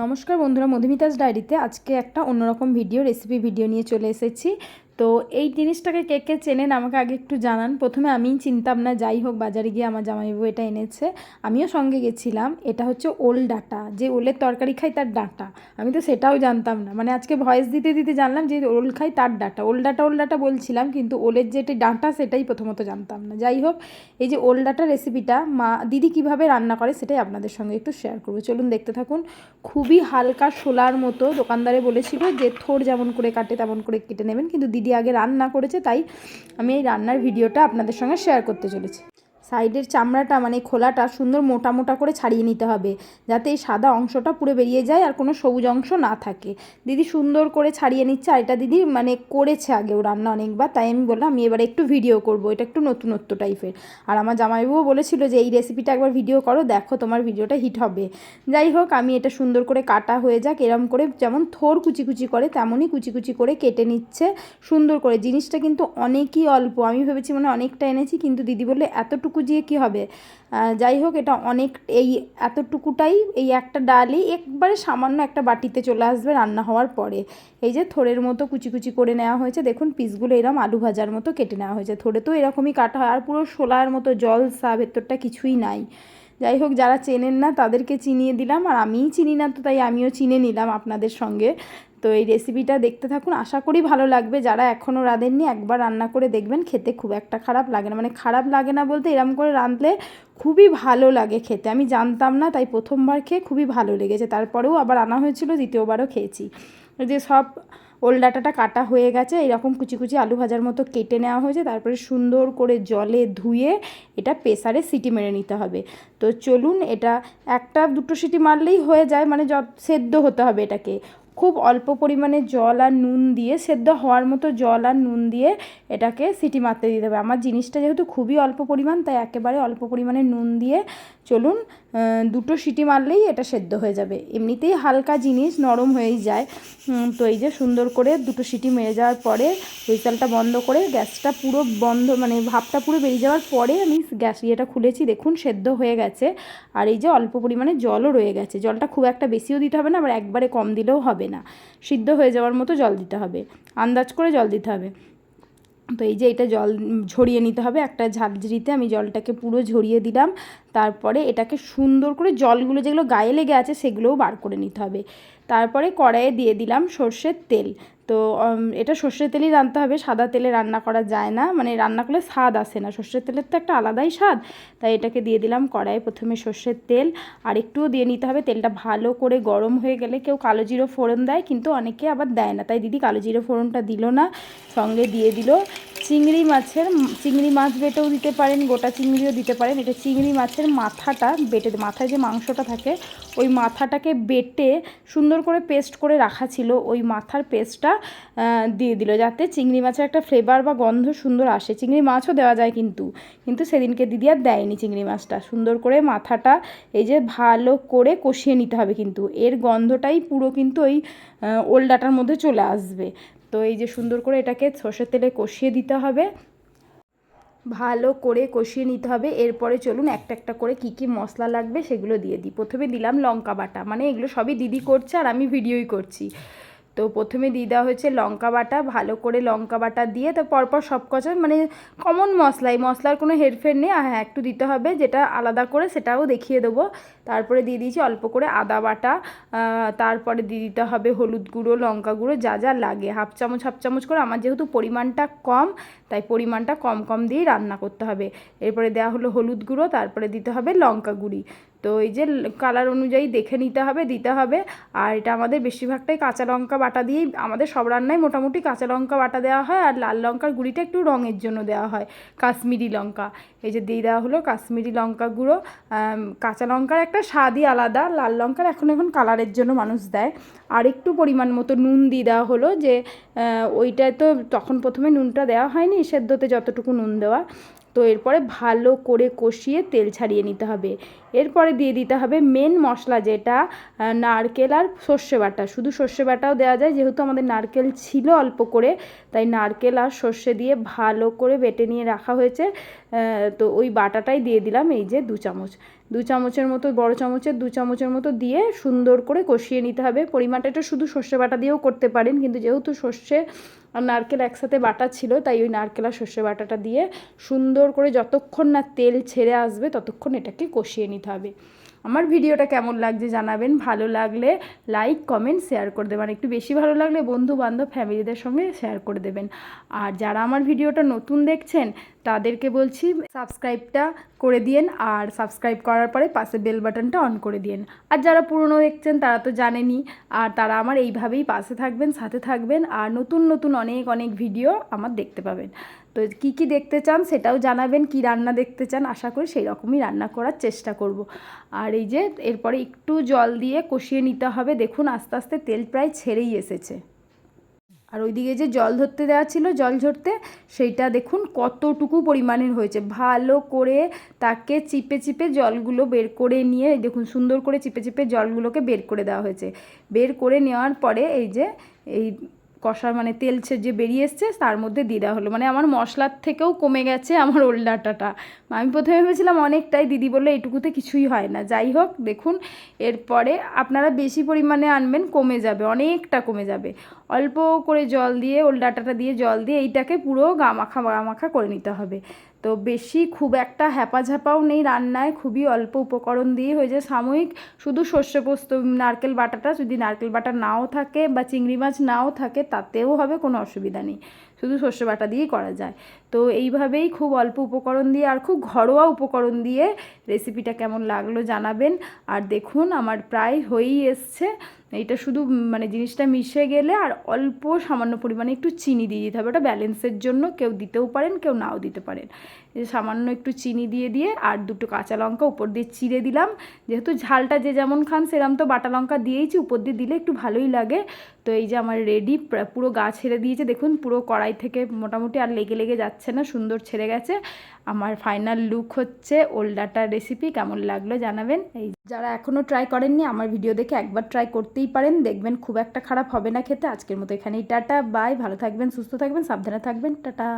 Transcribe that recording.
নমস্কার বন্ধুরা মধুমিতাস ডায়েরিতে আজকে একটা অন্যরকম ভিডিও রেসিপি ভিডিও নিয়ে চলে এসেছি। তো এই জিনিসটাকে কে কে চেনেন আমাকে আগে একটু জানান। প্রথমে আমিই চিনতাম না, যাই হোক, বাজারে গিয়ে আমার জামাইবাবু এটা এনেছে। আমিও সঙ্গে গেছিলাম, এটা হচ্ছে ওল ডাটা। যে ওলের তরকারি খাই তার ডাটা। আমি তো সেটাও জানতাম না। মানে আজকে ভয়েস দিতে দিতে জানলাম যে ওল খাই তার ডাটা। ওল ডাটা ওল ডাটা বলছিলাম, কিন্তু ওলের যেটা ডাঁটা, সেটাই প্রথমত জানতাম না। যাই হোক, এই যে ওল ডাটা রেসিপিটা মা, দিদি কীভাবে রান্না করে সেটাই আপনাদের সঙ্গে একটু শেয়ার করব। চলুন দেখতে থাকুন। খুবই হালকা শোলার মতো দোকানদারে বলেছিল যে থোর যেমন করে কাটে, তেমন করে কেটে নেবেন। কিন্তু দিদি আগে রান্না করেছে তাই আমি এই রান্নার ভিডিওটা আপনাদের সঙ্গে শেয়ার করতে চলেছি। সাইডের চামড়াটা মানে খোলাটা সুন্দর মোটা মোটা করে ছাড়িয়ে নিতে হবে। যাতে এই সাদা অংশটা পুরো বেরিয়ে যায় আর কোনো সবুজ অংশ না থাকে। দিদি সুন্দর করে ছাড়িয়ে নিচ্ছে আর এটা দিদি মানে করেছে আগেও রান্না অনেকবার, তাই আমি বললাম আমি এবার একটু ভিডিও করব। এটা একটু নতুনত্ব টাইপের। আর আমার জামাইবাবুও বলেছিল যে, এই রেসিপিটা একবার ভিডিও করো, দেখো তোমার ভিডিওটা হিট হবে। যাই হোক, আমি এটা সুন্দর করে কাটা হয়ে যাক। এরম করে যেমন থোর কুচি কুচি করে, তেমনই কুচি কুচি করে কেটে নিচ্ছে। সুন্দর করে। জিনিসটা কিন্তু অনেকই অল্প। আমি ভেবেছি মানে অনেকটা এনেছি, কিন্তু দিদি বললে, এতটুকু দিয়ে কি হবে? যাই হোক, এটা অনেক, এই এতটুকুটাই, এই একটা ডালই একবারে সামান্য একটা বাটিতে চলে আসবে রান্না হওয়ার পরে। এই যে থোড়ের মতো কুচি কুচি করে নেওয়া হয়েছে, দেখুন পিসগুলো এরম আলু ভাজার মতো কেটে নেওয়া হয়েছে। থোড়ে তো এরকমই কাটা হয়, আর পুরো শোলার মতো জল, সা ভেতরটা কিছুই নাই। যাই হোক, যারা চেনেন না, তাদেরকে চিনিয়ে দিলাম, আর আমিই চিনি না তো, তাই আমিও চিনে নিলাম আপনাদের সঙ্গে। তো এই রেসিপিটা দেখতে থাকুন। আশা করি ভালো লাগবে। যারা এখনও রাঁধেননি, একবার রান্না করে দেখবেন, খেতে খুব একটা খারাপ লাগে না। মানে খারাপ লাগে না বলতে এরম করে রাঁধলে খুবই ভালো লাগে খেতে। আমি জানতাম না, তাই প্রথমবার খেয়ে খুবই ভালো লেগেছে। তারপরেও আবার আনা হয়েছিল, দ্বিতীয়বারও খেয়েছি। যে সব ওল ডাটাটা কাটা হয়ে গেছে, এরকম কুচি কুচি আলু ভাজার মতো কেটে নেওয়া হয়েছে। তারপরে সুন্দর করে জলে ধুয়ে এটা প্রেসারে সিটি মেরে নিতে হবে। তো চলুন, এটা একটা দুটো সিটি মারলেই হয়ে যায়। মানে য সেদ্ধ হতে হবে এটাকে। খুব অল্প পরিমাণে জল আর নুন দিয়ে, সেদ্ধ হওয়ার মতো জল আর নুন দিয়ে এটাকে সিটি মারতে দিতে হবে। আমার জিনিসটা যেহেতু খুবই অল্প পরিমাণ, তাই একেবারে অল্প পরিমাণে নুন দিয়ে চলুন দুটো সিটি মারলেই এটা সেদ্ধ হয়ে যাবে। এমনিতেই হালকা জিনিস নরম হয়েই যায়। তো এই যে সুন্দর করে দুটো সিটি মেরে যাওয়ার পরে হুইসেলটা বন্ধ করে গ্যাসটা পুরো বন্ধ মানে ভাবটা পুরো বেরিয়ে যাওয়ার পরে আমি গ্যাস ইয়েটা খুলেছি। দেখুন, সেদ্ধ হয়ে গেছে। আর এই যে অল্প পরিমাণে জলও রয়ে গেছে। জলটা খুব একটা বেশিও দিতে হবে না, আবার একবারে কম দিলেও হবে না। সিদ্ধ হয়ে যাওয়ার মতো জল দিতে হবে। আন্দাজ করে জল দিতে হবে। তো এই যে এটা জল ঝরিয়ে নিতে হবে, একটা ঝাঁঝরিতে আমি জলটাকে পুরো ঝরিয়ে দিলাম। তারপরে এটাকে সুন্দর করে জলগুলো যেগুলো গায়ে লেগে আছে সেগুলোও বার করে নিতে হবে। তারপরে কড়াইয়ে দিয়ে দিলাম সর্ষের তেল। তো এটা সর্ষের তেলেই রান্নতে হবে, সাদা তেলে রান্না করা যায় না। মানে রান্না করলে স্বাদ আসে না। সর্ষের তেলের তো একটা আলাদাই স্বাদ। তাই এটাকে দিয়ে দিলাম কড়াইয়ে প্রথমে সর্ষের তেল। আর একটুও দিয়ে নিতে হবে। তেলটা ভালো করে গরম হয়ে গেলে কেউ কালো জিরো ফোড়ন দেয়, কিন্তু অনেকে আবার দেয় না। তাই দিদি কালো জিরো ফোড়নটা দিল না। সঙ্গে দিয়ে দিল চিংড়ি মাছের, চিংড়ি মাছ বেটেও দিতে পারেন, গোটা চিংড়িও দিতে পারেন। এটা চিংড়ি মাছের মাথাটা বেটে, মাথায় যে মাংসটা থাকে, ওই মাথাটাকে বেটে সুন্দর করে পেস্ট করে রাখা ছিল। ওই মাথার পেস্টটা দিয়ে দিল যাতে চিংড়ি মাছের একটা ফ্লেভার বা গন্ধ সুন্দর আসে। চিংড়ি মাছও দেওয়া যায় কিন্তু কিন্তু সেদিনকে দিদি আর দেয়নি চিংড়ি মাছটা। সুন্দর করে মাথাটা এই যে ভালো করে কষিয়ে নিতে হবে কিন্তু। এর গন্ধটাই পুরো কিন্তু ওই ওলডাটার মধ্যে চলে আসবে। তো এই যে সুন্দর করে এটাকে সর্ষের তেলে কষিয়ে দিতে হবে। ভালো করে কষিয়ে নিতে হবে। এরপরে চলুন একটা একটা করে কি কি মশলা লাগবে সেগুলো দিয়ে দিই। প্রথমে দিলাম লঙ্কা বাটা। মানে এগুলো সবই দিদি করছে আর আমি ভিডিওই করছি। তো প্রথমে দিয়ে দেওয়া হয়েছে লঙ্কা বাটা, ভালো করে লঙ্কা বাটা দিয়ে তো পরপর সব কচা মানে কমন মশলা, এই মশলার কোনো হেরফের নেই। হ্যাঁ একটু দিতে হবে, যেটা আলাদা করে সেটাও দেখিয়ে দেবো। তারপরে দিয়ে দিয়েছি অল্প করে আদা বাটা তারপরে দিয়ে দিতে হবে হলুদ গুঁড়ো, লঙ্কা গুঁড়ো, যা যা লাগে। হাফ চামচ হাফ চামচ করে, আমার যেহেতু পরিমাণটা কম তাই পরিমাণটা কম কম দিয়েই রান্না করতে হবে। এরপরে দেওয়া হলো হলুদ গুঁড়ো, তারপরে দিতে হবে লঙ্কা গুঁড়ি। তো এই যে কালার অনুযায়ী দেখে নিতে হবে, দিতে হবে। আর এটা আমাদের বেশিরভাগটাই কাঁচা লঙ্কা বাটা দিয়েই আমাদের সব রান্নায় মোটামুটি কাঁচা লঙ্কা বাটা দেওয়া হয় আর লাল লঙ্কার গুঁড়িটা একটু রঙের জন্য দেওয়া হয়, কাশ্মীরি লঙ্কা। এই যে দিয়ে দেওয়া হলো কাশ্মীরি লঙ্কা গুঁড়ো। কাঁচা লঙ্কার একটা স্বাদই আলাদা, লাল লঙ্কার এখন এখন কালারের জন্য মানুষ দেয়। আর একটু পরিমাণ মতো নুন দিয়ে দেওয়া হলো যে ওইটায় তো তখন প্রথমে নুনটা দেওয়া হয়নি সেদ্ধতে যতটুকু নুন দেওয়া, তো এরপরে ভালো করে কষিয়ে তেল ছাড়িয়ে নিতে হবে। এরপরে দিয়ে দিতে হবে মেন মশলা যেটা নারকেল আর সর্ষে বাটা। শুধু সর্ষে বাটাও দেওয়া যায়, যেহেতু আমাদের নারকেল ছিল অল্প করে, তাই নারকেল আর সর্ষে দিয়ে ভালো করে বেটে নিয়ে রাখা হয়েছে। তো ওই বাটাটাই দিয়ে দিলাম, এই যে দু চামচ। দু চামচের মতো, বড় চামচের, দু চামচের মতো দিয়ে সুন্দর করে কষিয়ে নিতে হবে। পরিমাণটা এটা শুধু সর্ষে বাটা দিয়েও করতে পারেন, কিন্তু যেহেতু সর্ষে আর নারকেল একসাথে বাটা ছিল, তাই ওই নারকেল আর সর্ষে বাটাটা দিয়ে সুন্দর করে যতক্ষণ না তেল ছেড়ে আসবে, ততক্ষণ এটাকে কষিয়ে নিতে হবে। আমার ভিডিওটা কেমন লাগছে জানাবেন, ভালো লাগলে লাইক কমেন্ট শেয়ার করে দেবেন একটু বেশি ভালো লাগলে বন্ধু বান্ধব ফ্যামিলিদের সঙ্গে শেয়ার করে দেবেন। আর যারা আমার ভিডিওটা নতুন দেখছেন, তাদেরকে বলছি সাবস্ক্রাইবটা করে দিয়েন, আর সাবস্ক্রাইব করার পরে পাশে বেল বাটনটা অন করে দিয়েন। আর যারা পুরনো দেখছেন, তারা তো জানেনই, আর তারা আমার এইভাবেই পাশে থাকবেন, সাথে থাকবেন, আর নতুন নতুন অনেক অনেক ভিডিও আমার দেখতে পাবেন। তো কি কি দেখতে চান সেটাও জানাবেন, কি রান্না দেখতে চান, আশা করি সেই রকমই রান্না করার চেষ্টা করব। আর এই যে এরপরে একটু জল দিয়ে কষিয়ে নিতে হবে, দেখুন আস্তে আস্তে তেল প্রায় ছেড়েই এসেছে। আর ওইদিকে যে জল ধরতে দেওয়া ছিল, জল ঝরতে, সেইটা দেখুন কতটুকু পরিমাণের হয়েছে। ভালো করে তাকে চিপে চিপে জলগুলো বের করে নিয়ে দেখুন সুন্দর করে চিপে চিপে জলগুলোকে বের করে দেওয়া হয়েছে। বের করে নেওয়ার পরে এই যে, এই কষা মানে তেল যে বেরিয়ে এসছে, তার মধ্যে দিয়ে দেওয়া হলো। মানে আমার মশলার থেকেও কমে গেছে আমার ওল ডাঁটাটা আমি প্রথমে ভেবেছিলাম অনেকটাই দিদি বলল এটুকুতে কিছুই হয় না। যাই হোক, দেখুন, এরপরে আপনারা বেশি পরিমাণে আনবেন, কমে যাবে, অনেকটা কমে যাবে। অল্প করে জল দিয়ে ওল ডাঁটাটা দিয়ে জল দিয়ে, এইটাকে পুরো গামাখা গামাখা করে নিতে হবে। তো বেশি খুব একটা হ্যাপাঝাপাও নেই রান্নায়, খুবই অল্প উপকরণ দিয়ে হয়ে যায় সাময়িক। শুধু সর্ষে পোস্ত নারকেল বাটাটা যদি নারকেল বাটা নাও থাকে বা চিংড়ি মাছ নাও থাকে তাতেও হবে, কোনো অসুবিধা নেই। শুধু সর্ষে বাটা দিয়েই করা যায়। তো এইভাবেই খুব অল্প উপকরণ দিয়ে আর খুব ঘরোয়া উপকরণ দিয়ে রেসিপিটা কেমন লাগল জানাবেন। আর দেখুন, আমার প্রায় হয়েই এসছে। এইটা শুধু মানে জিনিসটা মিশে গেলে আর অল্প সামান্য পরিমাণে একটু চিনি দিয়ে দিতে হবে। ওটা ব্যালেন্সের জন্য কেউ দিতেও পারেন, কেউ নাও দিতে পারেন। সামান্য একটু চিনি দিয়ে দিয়ে আর দুটো কাঁচা লঙ্কা উপর দিয়ে চিড়ে দিলাম। যেহেতু ঝালটা যে যেমন খান সেরম তো বাটা লঙ্কা দিয়েইছি, উপর দিয়ে দিলে একটু ভালোই লাগে। তো এই যে আমার রেডি পুরো গা ছেড়ে দিয়েছে। দেখুন, পুরো কড়াই থেকে মোটামুটি আর লেগে লেগে যাচ্ছে না, সুন্দর ছেড়ে গেছে। আমার ফাইনাল লুক হচ্ছে ওল্ডাটার রেসিপি কেমন লাগল জানাবেন? এই যারা এখনও ট্রাই করেননি, আমার ভিডিও দেখে একবার ট্রাই করতেই পারেন। দেখবেন খুব একটা খারাপ হবে না খেতে। আজকের মতো এখানেই, টাটা বাই ভালো থাকবেন, সুস্থ থাকবেন, সাবধানে থাকবেন, টাটা।